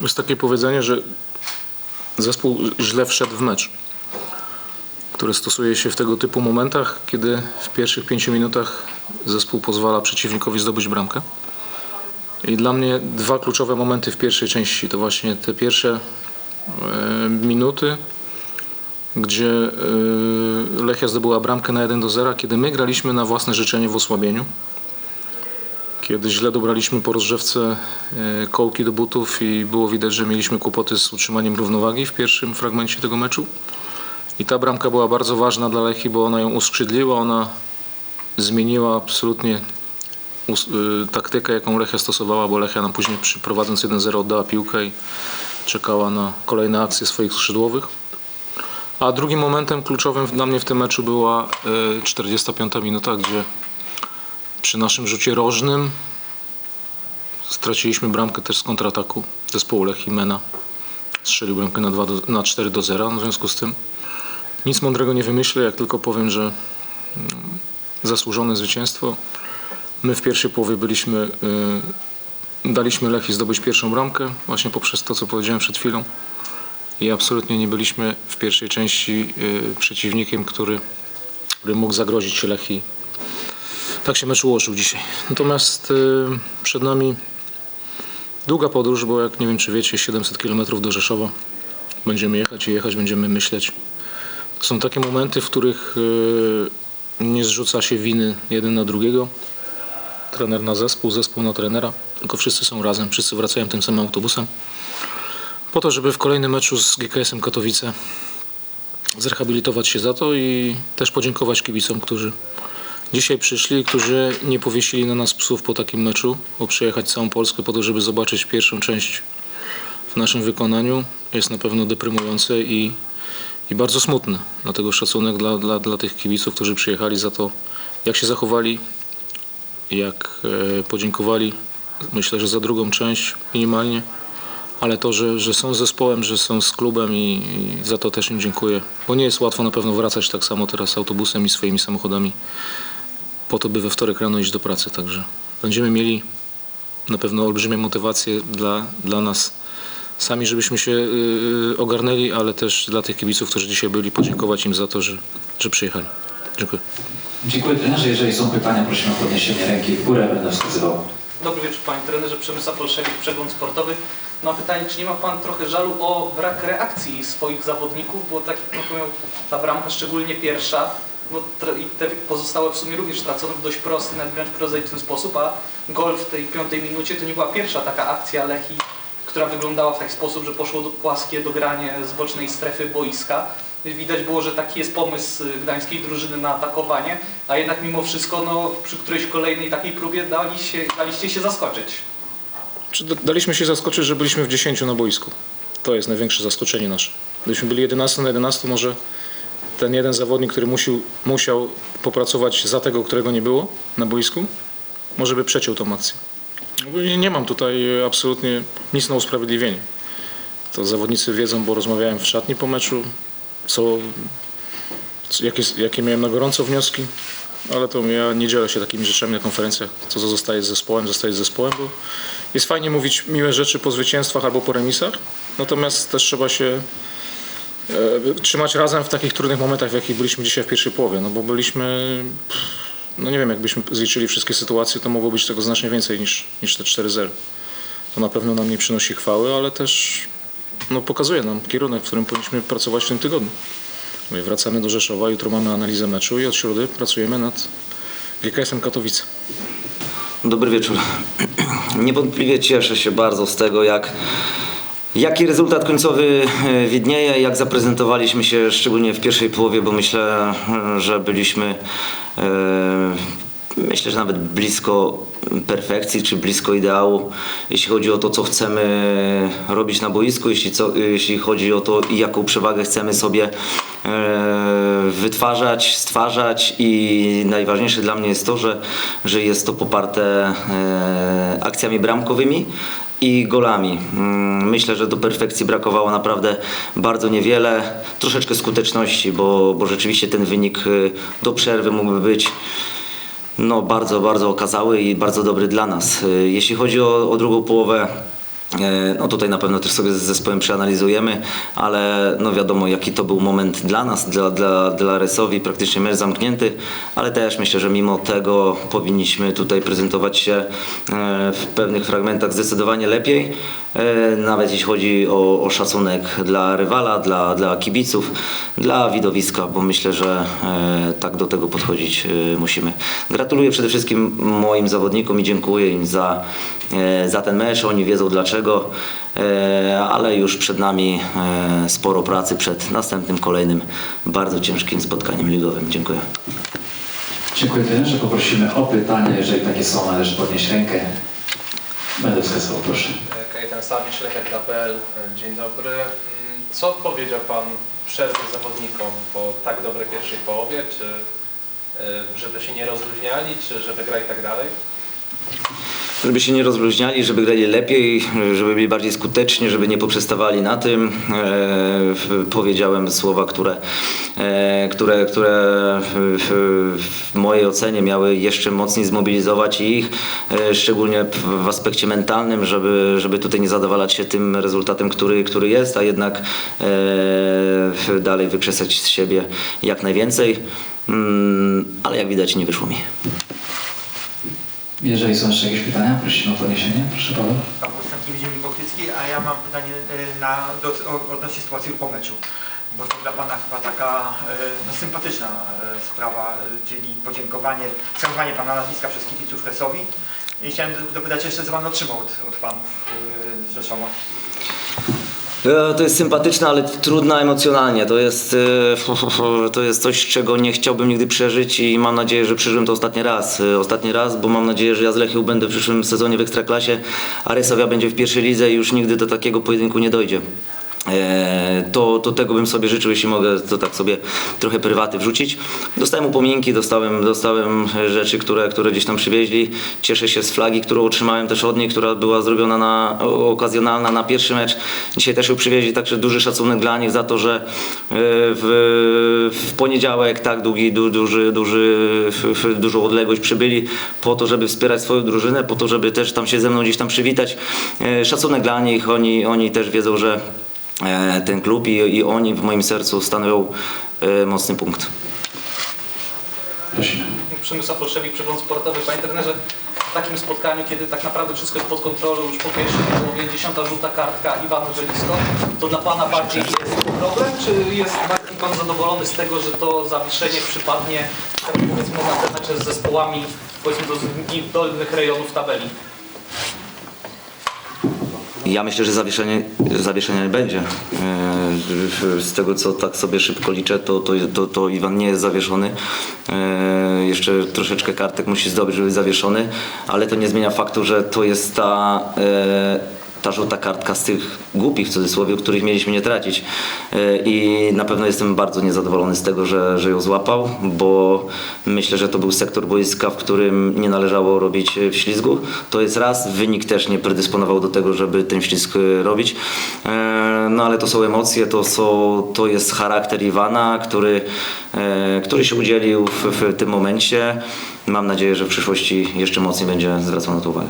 Jest takie powiedzenie, że zespół źle wszedł w mecz, które stosuje się w tego typu momentach, kiedy w pierwszych pięciu minutach zespół pozwala przeciwnikowi zdobyć bramkę. I dla mnie dwa kluczowe momenty w pierwszej części to właśnie te pierwsze e, minuty, gdzie e, Lechia zdobyła bramkę na 1 do 0, kiedy my graliśmy na własne życzenie w osłabieniu. Kiedy źle dobraliśmy po rozgrzewce e, kołki do butów i było widać, że mieliśmy kłopoty z utrzymaniem równowagi w pierwszym fragmencie tego meczu. I ta bramka była bardzo ważna dla Lechii, bo ona ją uskrzydliła, ona zmieniła absolutnie y, taktykę, jaką Lechia stosowała, bo Lechia nam później prowadząc 1-0 oddała piłkę i czekała na kolejne akcje swoich skrzydłowych. A drugim momentem kluczowym dla mnie w tym meczu była y, 45 minuta, gdzie przy naszym rzucie rożnym straciliśmy bramkę też z kontrataku zespołu Lechii Mena. Strzelił bramkę na, 2 do, na 4 do 0, w związku z tym nic mądrego nie wymyślę, jak tylko powiem, że mm, zasłużone zwycięstwo. My w pierwszej połowie byliśmy, y, daliśmy Lechii zdobyć pierwszą bramkę, właśnie poprzez to, co powiedziałem przed chwilą. I absolutnie nie byliśmy w pierwszej części y, przeciwnikiem, który, który mógł zagrozić się Lechii. Tak się mecz ułożył dzisiaj. Natomiast y, przed nami długa podróż, bo jak nie wiem czy wiecie, 700 km do Rzeszowa. Będziemy jechać i jechać, będziemy myśleć. Są takie momenty, w których y, nie zrzuca się winy jeden na drugiego. Trener na zespół, zespół na trenera, tylko wszyscy są razem, wszyscy wracają tym samym autobusem. Po to, żeby w kolejnym meczu z GKS-em Katowice zrehabilitować się za to i też podziękować kibicom, którzy dzisiaj przyszli, którzy nie powiesili na nas psów po takim meczu, bo przejechać całą Polskę po to, żeby zobaczyć pierwszą część w naszym wykonaniu jest na pewno deprymujące i, i bardzo smutne. Dlatego szacunek dla, dla, dla tych kibiców, którzy przyjechali za to, jak się zachowali, jak e, podziękowali. Myślę, że za drugą część minimalnie, ale to, że, że są zespołem, że są z klubem i, i za to też im dziękuję. Bo nie jest łatwo na pewno wracać tak samo teraz autobusem i swoimi samochodami po to, by we wtorek rano iść do pracy. Także będziemy mieli na pewno olbrzymią motywację dla, dla nas sami, żebyśmy się yy, ogarnęli, ale też dla tych kibiców, którzy dzisiaj byli, podziękować im za to, że, że przyjechali. Dziękuję. Dziękuję trenerze. Jeżeli są pytania, prosimy o podniesienie ręki w górę, będę wskazywał. Dobry wieczór Panie Trenerze, Przemysław Olszewicz, Przegląd Sportowy. Mam pytanie, czy nie ma Pan trochę żalu o brak reakcji swoich zawodników, bo tak jak powiem, ta bramka, szczególnie pierwsza, no, te pozostałe w sumie również tracone w dość prosty, nawet wręcz prozaiczny sposób, a gol w tej piątej minucie to nie była pierwsza taka akcja Lechii, która wyglądała w taki sposób, że poszło do płaskie dogranie z bocznej strefy boiska. Widać było, że taki jest pomysł gdańskiej drużyny na atakowanie, a jednak mimo wszystko no, przy którejś kolejnej takiej próbie dali się, daliście się zaskoczyć. Czy da- Daliśmy się zaskoczyć, że byliśmy w 10 na boisku. To jest największe zaskoczenie nasze. Gdybyśmy byli 11 na 11, może ten jeden zawodnik, który musiał, musiał popracować za tego, którego nie było na boisku, może by przeciął tą akcję. Ogólnie Nie mam tutaj absolutnie nic na usprawiedliwienie. To zawodnicy wiedzą, bo rozmawiałem w szatni po meczu, co, jakie, jakie miałem na gorąco wnioski, ale to ja nie dzielę się takimi rzeczami na konferencjach. Co zostaje z zespołem, zostaje z zespołem, bo jest fajnie mówić miłe rzeczy po zwycięstwach albo po remisach, natomiast też trzeba się trzymać razem w takich trudnych momentach, w jakich byliśmy dzisiaj w pierwszej połowie, no bo byliśmy, no nie wiem, jakbyśmy zliczyli wszystkie sytuacje, to mogło być tego znacznie więcej niż, niż te 4-0. To na pewno nam nie przynosi chwały, ale też no, pokazuje nam kierunek, w którym powinniśmy pracować w tym tygodniu. Mówię, wracamy do Rzeszowa, jutro mamy analizę meczu i od środy pracujemy nad GKS-em Katowice. Dobry wieczór. Niewątpliwie cieszę się bardzo z tego, jak, jaki rezultat końcowy e, widnieje, jak zaprezentowaliśmy się szczególnie w pierwszej połowie, bo myślę, e, że byliśmy e, myślę, że nawet blisko perfekcji, czy blisko ideału, jeśli chodzi o to, co chcemy robić na boisku, jeśli, co, jeśli chodzi o to, jaką przewagę chcemy sobie wytwarzać, stwarzać i najważniejsze dla mnie jest to, że, że jest to poparte akcjami bramkowymi i golami. Mm, Myślę, że do perfekcji brakowało naprawdę bardzo niewiele. Troszeczkę skuteczności, bo, bo rzeczywiście ten wynik y, do przerwy mógłby być no, bardzo, bardzo okazały i bardzo dobry dla nas. Y, Jeśli chodzi o, o drugą połowę, No tutaj na pewno też sobie z zespołem przeanalizujemy, ale no wiadomo jaki to był moment dla nas, dla, dla, dla Resowi, praktycznie mecz zamknięty, ale też myślę, że mimo tego powinniśmy tutaj prezentować się e, w pewnych fragmentach zdecydowanie lepiej, e, nawet jeśli chodzi o, o szacunek dla rywala, dla, dla kibiców, dla widowiska, bo myślę, że e, tak do tego podchodzić e, musimy. Gratuluję przede wszystkim moim zawodnikom i dziękuję im za, e, za ten mecz. Oni wiedzą dlaczego, e, ale już przed nami e, sporo pracy przed następnym, kolejnym bardzo ciężkim spotkaniem ligowym. Dziękuję. Dziękuję trenerze. Poprosimy o pytania. Jeżeli takie są, należy podnieść rękę. Będę wskazywał, proszę. Kajetan Sawicz, Lechek.pl. Dzień dobry. Mm, Co powiedział Pan w przerwie zawodnikom po tak dobrej pierwszej połowie? Czy y, żeby się nie rozluźniali, czy żeby grali tak dalej? Żeby się nie rozluźniali, żeby grali lepiej, żeby byli bardziej skuteczni, żeby nie poprzestawali na tym. E, powiedziałem słowa, które, e, które, które w, mojej ocenie miały jeszcze mocniej zmobilizować ich, e, szczególnie w, aspekcie mentalnym, żeby, żeby tutaj nie zadowalać się tym rezultatem, który, który jest, a jednak dalej wykrzesać z siebie jak najwięcej. Mm, Ale jak widać nie wyszło mi. Jeżeli są jeszcze jakieś pytania, prosimy o podniesienie. Proszę Paweł. Paweł Dziennik Bałtycki, a ja mam pytanie e, na, do, odnośnie sytuacji po meczu. Bo to dla Pana chyba taka e, no, sympatyczna e, sprawa, czyli podziękowanie, skanowanie Pana nazwiska przez kibiców Resowi. I chciałem dopytać jeszcze, co Pan otrzymał od, od Panów Rzeszowa. E, To jest sympatyczne, ale trudna emocjonalnie. To jest, e, to jest coś, czego nie chciałbym nigdy przeżyć i mam nadzieję, że przeżyłem to ostatni raz. E, Ostatni raz, bo mam nadzieję, że ja z Lechią będę w przyszłym sezonie w Ekstraklasie, a Resowia będzie w pierwszej lidze i już nigdy do takiego pojedynku nie dojdzie. E, To, to tego bym sobie życzył, jeśli mogę to tak sobie trochę prywaty wrzucić. Dostałem upominki, dostałem, dostałem rzeczy, które, które gdzieś tam przywieźli. Cieszę się z flagi, którą otrzymałem też od nich, która była zrobiona na, okazjonalna na pierwszy mecz. Dzisiaj też ją przywieźli, także duży szacunek dla nich za to, że e, w, w poniedziałek tak długi, du, duży, duży, f, dużą odległość przybyli po to, żeby wspierać swoją drużynę, po to, żeby też tam się ze mną gdzieś tam przywitać. E, Szacunek dla nich, oni, oni też wiedzą, że ten klub i, i oni w moim sercu stanowią e, mocny punkt. Przemysław Olszewik, Przegląd Sportowy. Panie trenerze, w takim spotkaniu, kiedy tak naprawdę wszystko jest pod kontrolą, już po pierwszej połowie, dziesiąta żółta kartka Iwan Żelisko, to dla Pana bardziej jest problem, czy jest bardziej Pan zadowolony z tego, że to zawieszenie przypadnie powiedzmy na te mecze z zespołami powiedzmy do dolnych rejonów tabeli? Ja myślę, że zawieszenie, zawieszenia nie będzie. E, Z tego co tak sobie szybko liczę, to, to, to, to Iwan nie jest zawieszony. E, Jeszcze troszeczkę kartek musi zdobyć, żeby zawieszony, ale to nie zmienia faktu, że to jest ta, e, ta żółta kartka z tych głupich w cudzysłowie, których mieliśmy nie tracić. E, I na pewno jestem bardzo niezadowolony z tego, że, że ją złapał, bo myślę, że to był sektor boiska, w którym nie należało robić e, wślizgu. To jest raz, wynik też nie predysponował do tego, żeby ten ślizg e, robić. No ale to są emocje, to, są, to jest charakter Iwana, który, który się udzielił w, w tym momencie. Mam nadzieję, że w przyszłości jeszcze mocniej będzie zwracał na to uwagę.